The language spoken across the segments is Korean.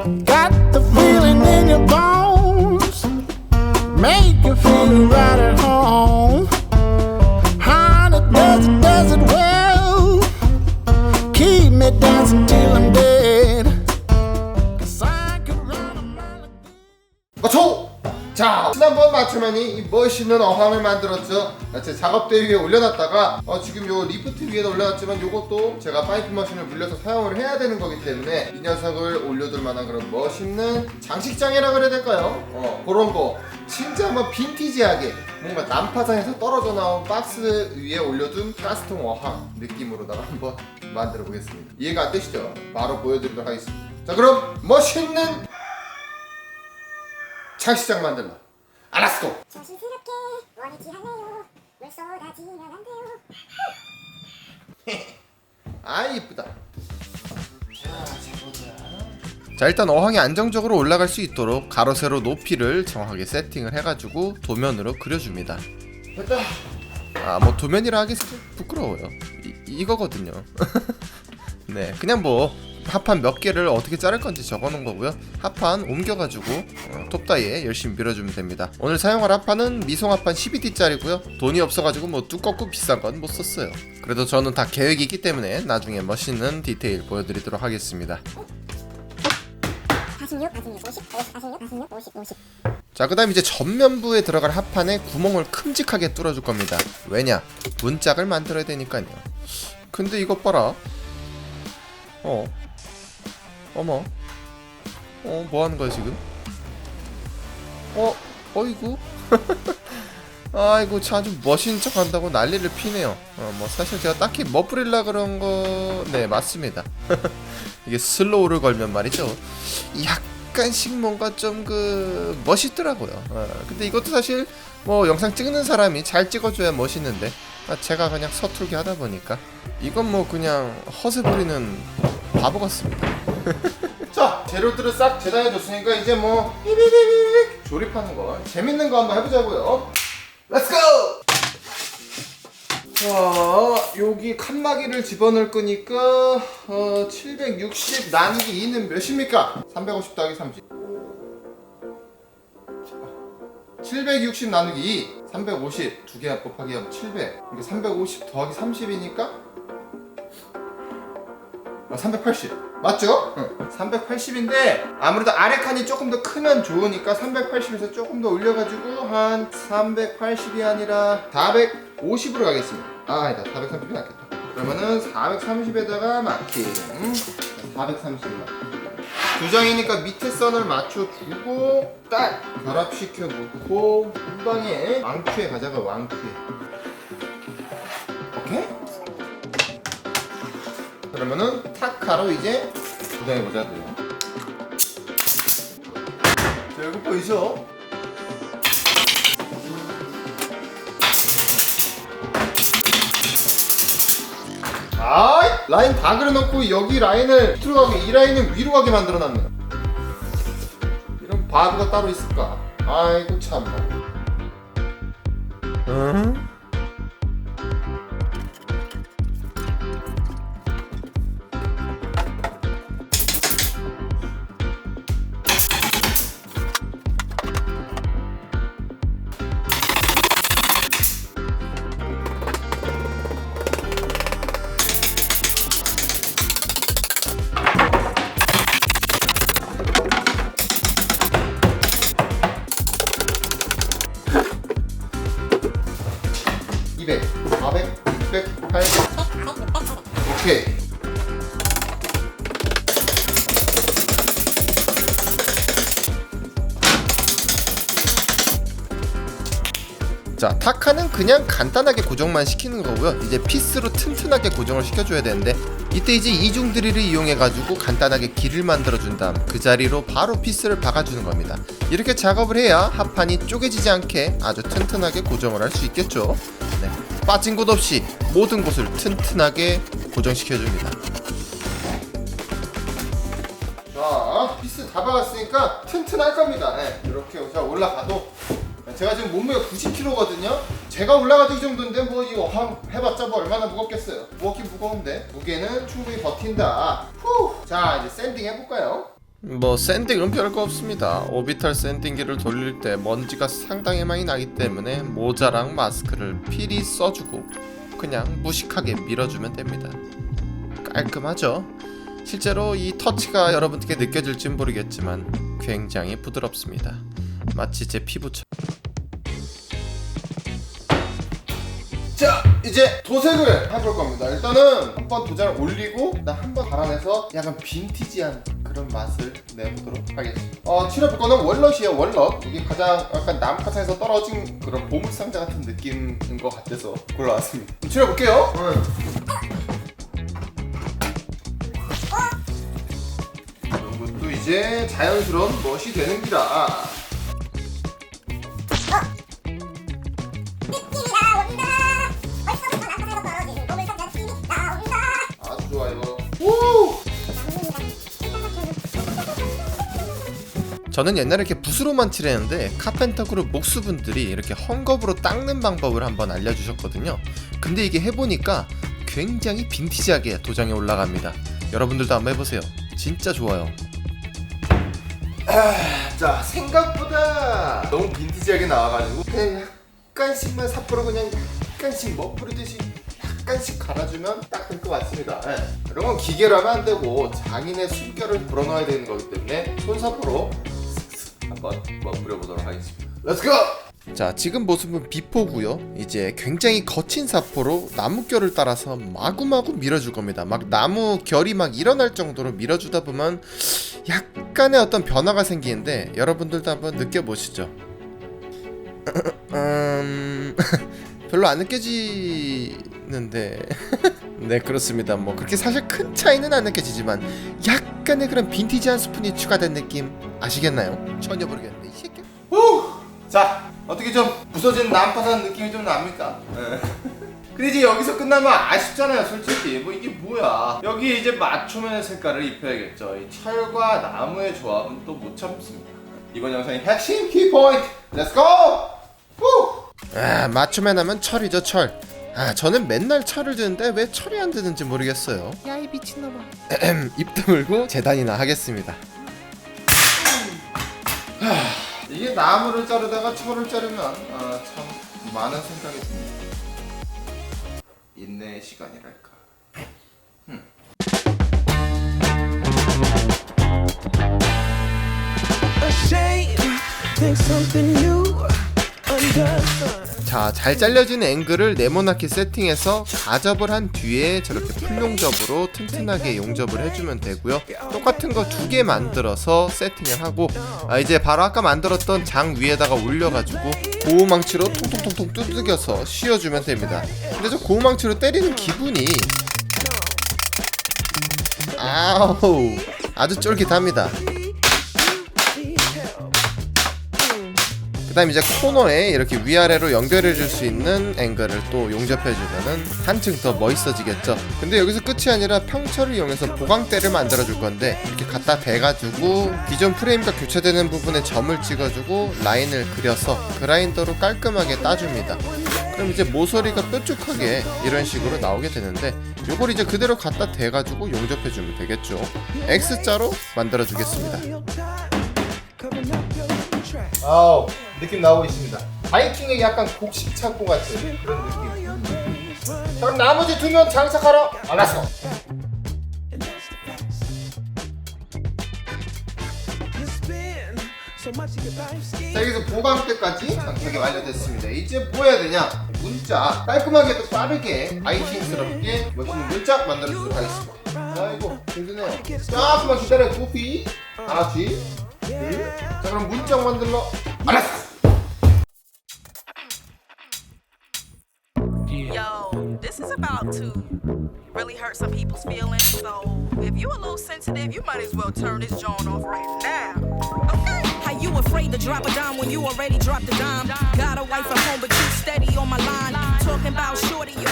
Got the feeling in your bones. 지난번 맞춤맨이 이 멋있는 어항을 만들었죠. 제 작업대 위에 올려놨다가 어, 지금 요 리프트 위에다 올려놨지만 요것도 제가 파이프 머신을 물려서 사용을 해야 되는 거기 때문에 이 녀석을 올려둘 만한 그런 멋있는 장식장이라 그래야 될까요? 어 그런 거. 진짜 한번 빈티지하게 뭔가 난파선에서 떨어져 나온 박스 위에 올려둔 가스통 어항 느낌으로다가 한번 만들어 보겠습니다. 이해가 안 되시죠? 바로 보여드리도록 하겠습니다. 자 그럼 멋있는 장식장 만들라 알았어. 조심스럽게 원이지 않네요. 물 쏟아지면 안 돼요. 아 이쁘다. 자 일단 어항이 안정적으로 올라갈 수 있도록 가로 세로 높이를 정확하게 세팅을 해가지고 도면으로 그려줍니다. 됐다. 아 뭐 도면이라 하기 좀 부끄러워요. 이, 이거거든요. 네 그냥 뭐 합판 몇 개를 어떻게 자를 건지 적어놓은 거고요 합판 옮겨가지고 어, 톱다이에 열심히 밀어주면 됩니다 오늘 사용할 합판은 미송 합판 12T짜리고요 돈이 없어가지고 뭐 두껍고 비싼 건 못 썼어요 그래도 저는 다 계획이 있기 때문에 나중에 멋있는 디테일 보여드리도록 하겠습니다 46, 46, 50, 50, 46, 46, 50, 50 자, 그 다음 이제 전면부에 들어갈 합판에 구멍을 큼직하게 뚫어줄 겁니다. 왜냐? 문짝을 만들어야 되니까요. 근데 이것 봐라. 어. 어머. 어, 뭐 하는 거야, 지금? 어, 어이구. 아이고, 참, 좀 멋있는 척 한다고 난리를 피네요. 어, 뭐, 사실 제가 딱히 뭐 뿌리려 그런 거, 네, 맞습니다. 이게 슬로우를 걸면 말이죠. 약간씩 뭔가 좀 그 멋있더라고요. 어, 근데 이것도 사실 뭐 영상 찍는 사람이 잘 찍어줘야 멋있는데 아, 제가 그냥 서툴게 하다 보니까 이건 뭐 그냥 허세 부리는 바보 같습니다. 자 재료들을 싹 재단해줬으니까 이제 뭐 삐비비비 조립하는 거 재밌는 거 한번 해보자고요. 렛츠고! 자, 여기 칸막이를 집어넣을 거니까 어, 760 나누기 2는 몇입니까? 350 더하기 30 760 나누기 2 350 두개 곱하기 하면 700 이게 350 더하기 30이니까 아, 380 맞죠? 응. 380인데 아무래도 아래 칸이 조금 더 크면 좋으니까 380에서 조금 더 올려가지고 한 380이 아니라 450으로 가겠습니다 아 아니다 430이 낫겠다 그러면은 430에다가 마킹 430만 두 장이니까 밑에 선을 맞춰주고 딱 결합시켜 놓고 한 방에 왕큐에 가자가 왕큐에 오케이? 그러면은 타 카로 이제 도장해 보자고요. 자, 이거 보이죠? 아, 라인 다 그려놓고 여기 라인을 밑으로 가게, 이 라인을 위로 가게 만들어놨네. 이런 바보가 따로 있을까? 아이고 참나. 응? 자, 타카는 그냥 간단하게 고정만 시키는 거고요. 이제 피스로 튼튼하게 고정을 시켜줘야 되는데 이때 이제 이중 드릴을 이용해 가지고 간단하게 길을 만들어 준 다음 그 자리로 바로 피스를 박아주는 겁니다. 이렇게 작업을 해야 합판이 쪼개지지 않게 아주 튼튼하게 고정을 할 수 있겠죠. 네, 빠진 곳 없이 모든 곳을 튼튼하게 고정시켜줍니다. 자, 피스 다 박았으니까 튼튼할 겁니다. 네, 이렇게 자 올라가도 제가 지금 몸무게가 90kg거든요. 제가 올라가도 이 정도인데 뭐 이거 한 해봤자 뭐 얼마나 무겁겠어요. 무겁긴 무거운데 무게는 충분히 버틴다. 후. 자 이제 샌딩 해볼까요? 뭐 샌딩은 별거 없습니다. 오비탈 샌딩기를 돌릴 때 먼지가 상당히 많이 나기 때문에 모자랑 마스크를 필히 써주고 그냥 무식하게 밀어주면 됩니다. 깔끔하죠? 실제로 이 터치가 여러분께 느껴질지 모르겠지만 굉장히 부드럽습니다. 마치 제 피부처럼. 자 이제 도색을 해볼 겁니다. 일단은 한 번 도장을 올리고 나 한번 갈아내서 약간 빈티지한 그런 맛을 내보도록 하겠습니다. 어 칠해볼 거는 월넛이에요 월넛. 이게 가장 약간 남카상에서 떨어진 그런 보물상자 같은 느낌인 것 같아서 골라왔습니다. 칠해볼게요. 이것도 이제 자연스러운 멋이 되는 기라 저는 옛날에 이렇게 붓으로만 칠했는데 카펜터 그룹 목수분들이 이렇게 헝겊으로 닦는 방법을 한번 알려주셨거든요. 근데 이게 해보니까 굉장히 빈티지하게 도장에 올라갑니다. 여러분들도 한번 해보세요. 진짜 좋아요. 아, 자 생각보다 너무 빈티지하게 나와가지고 그냥 약간씩만 삿포로 그냥 약간씩 멋부르듯이 약간씩 갈아주면 딱 될 것 같습니다. 예. 이런 건 기계로 하면 안 되고 장인의 숨결을 불어넣어야 되는 거기 때문에 손사포로 한번 멋부려 보도록 하겠습니다. 렛츠고! 자 지금 모습은 비포고요. 이제 굉장히 거친 사포로 나무 결을 따라서 마구마구 밀어줄 겁니다. 막 나무 결이 막 일어날 정도로 밀어주다 보면 약간의 어떤 변화가 생기는데 여러분들도 한번 느껴보시죠. 음... 별로 안 느껴지는데. 네 그렇습니다. 뭐 그렇게 사실 큰 차이는 안 느껴지지만 약간의 그런 빈티지한 스푼이 추가된 느낌 아시겠나요? 전혀 모르겠는데 이 새끼. 자 어떻게 좀 부서진 난파산 느낌이 좀 납니까? 네. 근데 이제 여기서 끝나면 아쉽잖아요 솔직히. 뭐 이게 뭐야? 여기 이제 맞춤의 색깔을 입혀야겠죠. 이 철과 나무의 조합은 또 못 참습니다. 이번 영상의 핵심 키포인트 렛츠고 후! 아 맞춤에 나면 철이죠 철. 아 저는 맨날 철을 드는데 왜 철이 안 드는지 모르겠어요. 야 이 미친놈아. 입 다물고 재단이나 하겠습니다. 하, 이게 나무를 자르다가 철을 자르면 아, 참 많은 생각이 듭니다. 인내의 시간이랄까. ashamed. Think something new. 자, 잘 잘려진 앵글을 네모나게 세팅해서 가접을 한 뒤에 저렇게 풀용접으로 튼튼하게 용접을 해주면 되고요. 똑같은 거 두 개 만들어서 세팅을 하고 아, 이제 바로 아까 만들었던 장 위에다가 올려가지고 고무망치로 통통통통 두들겨서 씌워주면 됩니다. 근데 저 고무망치로 때리는 기분이 아우 아주 쫄깃합니다. 다음 이제 코너에 이렇게 위아래로 연결해 줄 수 있는 앵글을 또 용접해 주면은 한층 더 멋있어지겠죠. 근데 여기서 끝이 아니라 평철을 이용해서 보강대를 만들어 줄 건데 이렇게 갖다 대가지고 기존 프레임과 교체되는 부분에 점을 찍어주고 라인을 그려서 그라인더로 깔끔하게 따줍니다. 그럼 이제 모서리가 뾰족하게 이런 식으로 나오게 되는데 요걸 이제 그대로 갖다 대가지고 용접해 주면 되겠죠. X자로 만들어 주겠습니다 아우 느낌 나오고 있습니다. 바이킹의 약간 곡식 창고 같은 그런 느낌. 자, 그럼 나머지 두 명 장착하러 알았어. 자 여기서 보강대까지 장착이 완료됐습니다. 이제 뭐 해야 되냐? 문자 깔끔하게 또 빠르게 바이킹스럽게 멋있는 문자 만들어주도록 하겠습니다. 아이고 힘드네요. 조금만 기다려 고피 둘. 자 그럼 문짝 만들러 알았어. Yo, this is about to really hurt some people's feelings. So if you a little sensitive, you might as well turn this joint off right now. Okay? How you afraid to drop a dime when you already dropped a dime? Got a wife at home, but you steady on my line. Talking about shorty, you.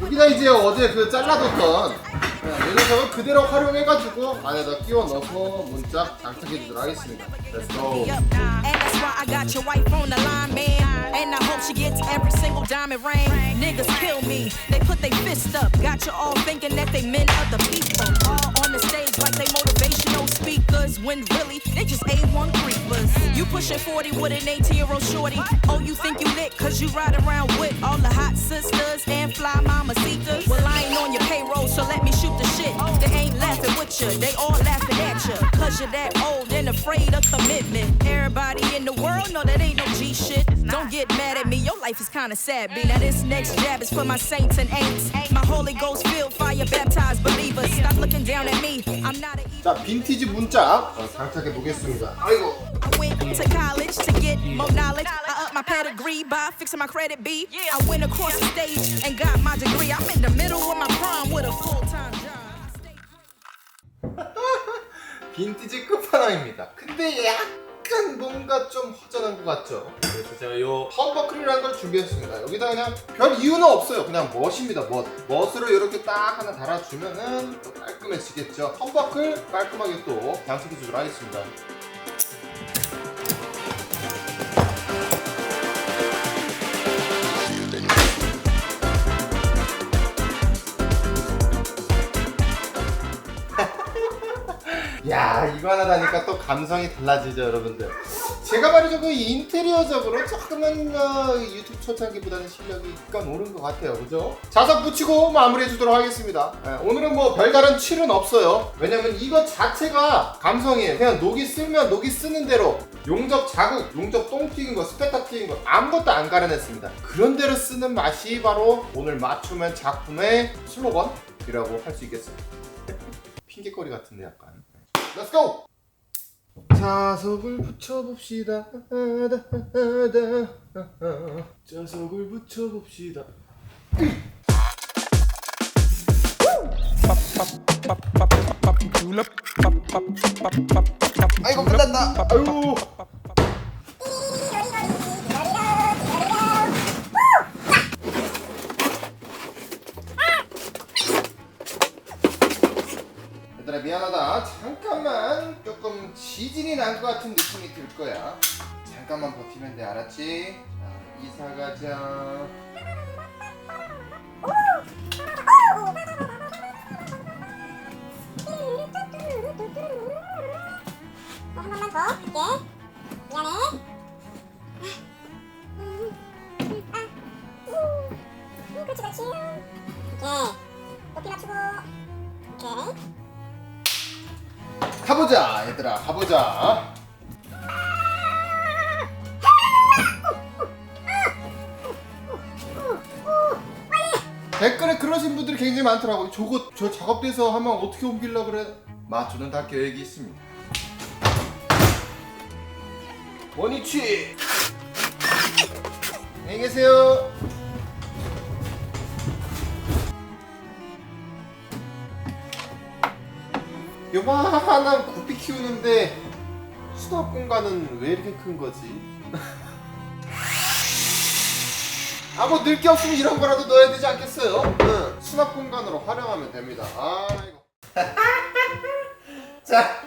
여기다 이제 어제 그 잘라뒀던 이 녀석을 그대로 활용해가지고 안에다 끼워 넣어서 문짝 장착해 주도록 하겠습니다. Let's go. up. Why I got your wife on the line, man. And I hope she gets every single diamond ring. Niggas kill me, they put their fist up. Got you all thinking that they meant other people. All on the stage like they motivational speakers. When really, they just A1 creepers. You pushing 40 with an 18 year old shorty. Oh, you think you lit cause you ride around with all the hot sisters and fly mamacitas. Well, I ain't on your payroll, so let me shoot the shit. They ain't laughing with you, they all laughing at you. Cause you're that old and afraid of commitment. Everybody in the world know that ain't no G shit. Don't get mad at me, your life is kinda sad, B. Now this next jab is for my saints and ain'ts. My Holy Ghost filled fire baptized believers. Stop looking down at me, I'm not a 자, 빈티지 문짝 어, 장착해 보겠습니다. 아이고. I went to college to get more knowledge. I upped my pedigree by fixing my credit B. I went across the stage and got my degree. I'm in the middle of my prime with a full time job. 빈티지 끝판왕입니다. 근데 약간 뭔가 좀 허전한 것 같죠? 그래서 제가 요 험버클이라는 걸 준비했습니다. 여기다 그냥 별 이유는 없어요. 그냥 멋입니다. 멋. 멋으로 이렇게 딱 하나 달아주면은 또 깔끔해지겠죠. 험버클 깔끔하게 또 장착해주도록 하겠습니다. 이거 하나 다니까 또 감성이 달라지죠 여러분들. 제가 말이죠 그 인테리어적으로 조금은 어, 유튜브 초창기보다는 실력이 약간 오른 것 같아요. 그죠? 자석 붙이고 마무리해 주도록 하겠습니다. 예, 오늘은 뭐 별다른 칠은 없어요. 왜냐면 이거 자체가 감성이에요. 그냥 녹이 쓰면 녹이 쓰는 대로 용접 자국, 용접 똥 튀긴 거, 스테타 튀긴 거 아무것도 안 가려냈습니다. 그런 대로 쓰는 맛이 바로 오늘 맞춤한 작품의 슬로건이라고 할 수 있겠습니다 핑계거리 같은데 약간 Let's go! 자석을 붙여봅시다. 자석을 붙여봅시다. 아이고 끝났다. 아유. 지진이 난 것 같은 느낌이 들 거야 잠깐만 버티면 돼 알았지? 자, 이사 가자 한 번만 더 할게. 미안해. 아, 우, 우, 그렇지, 그렇지. 오케이. 높이 맞추고. 오케이. 가보자 얘들아 가보자. 댓글에 그러신 분들이 굉장히 많더라고요 저거 저 작업대에서 하면 어떻게 옮기려 그래? 맞추는 다 계획이 있습니다. 원위치! 안녕히 계세요 요만한 구피 키우는데 수납 공간은 왜 이렇게 큰 거지? 아뭐늘게 없으면 이런 거라도 넣어야 되지 않겠어요? 응. 수납 공간으로 활용하면 됩니다. 아 이거. 자,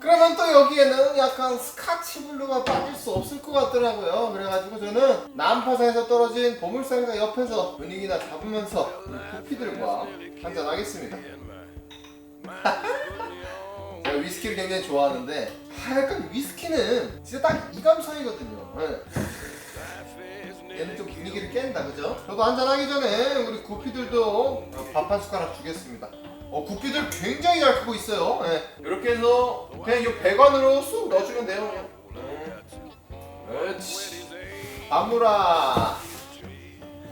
그러면 또 여기에는 약간 스카치 블루가 빠질 수 없을 것 같더라고요. 그래가지고 저는 난파사에서 떨어진 보물상자 옆에서 분위기나 잡으면서 우리 구피들과 한잔 하겠습니다. 위스키를 굉장히 좋아하는데 아, 약간 위스키는 진짜 딱 이 감성이거든요. 네. 얘는 좀 분위기를 깬다, 그죠? 저도 한잔 하기 전에 우리 구피들도 밥 한 숟가락 주겠습니다. 어, 구피들 굉장히 잘 크고 있어요. 네. 이렇게 해서 그냥 이 배관으로 쑥 넣어주면 돼요. 네. 그렇지. 아무라.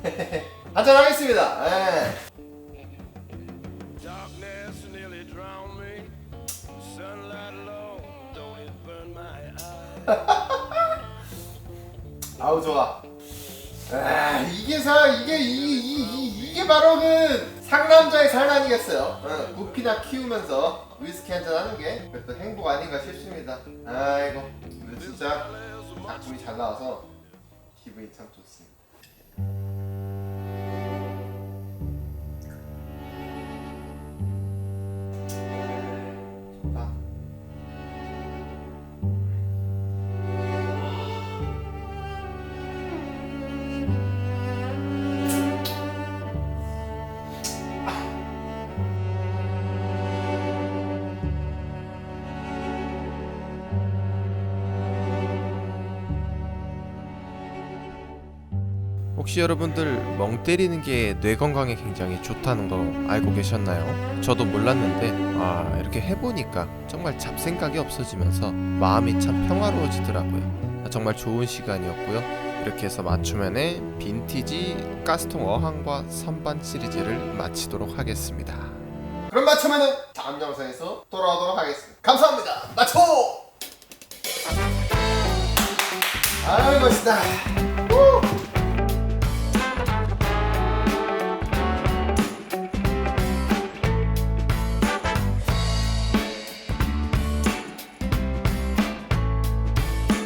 한잔 하겠습니다. 네. 아우 좋아. 아 이게 사 이게 이, 이, 이, 이게 바로 그 상남자의 삶 아니겠어요? 응, 구피나 키우면서 위스키 한잔 하는 게 그것도 행복 아닌가 싶습니다. 아이고 진짜 작품이 잘 나와서 기분이 참 좋습니다. 혹시 여러분들 멍 때리는 게 뇌 건강에 굉장히 좋다는 거 알고 계셨나요? 저도 몰랐는데 아 이렇게 해보니까 정말 잡생각이 없어지면서 마음이 참 평화로워지더라고요. 아, 정말 좋은 시간이었고요. 이렇게 해서 맞춤면의 빈티지 가스통 어항과 선반 시리즈를 마치도록 하겠습니다. 그럼 맞춤면은 다음 영상에서 돌아오도록 하겠습니다. 감사합니다. 맞춰! 아유 멋있다.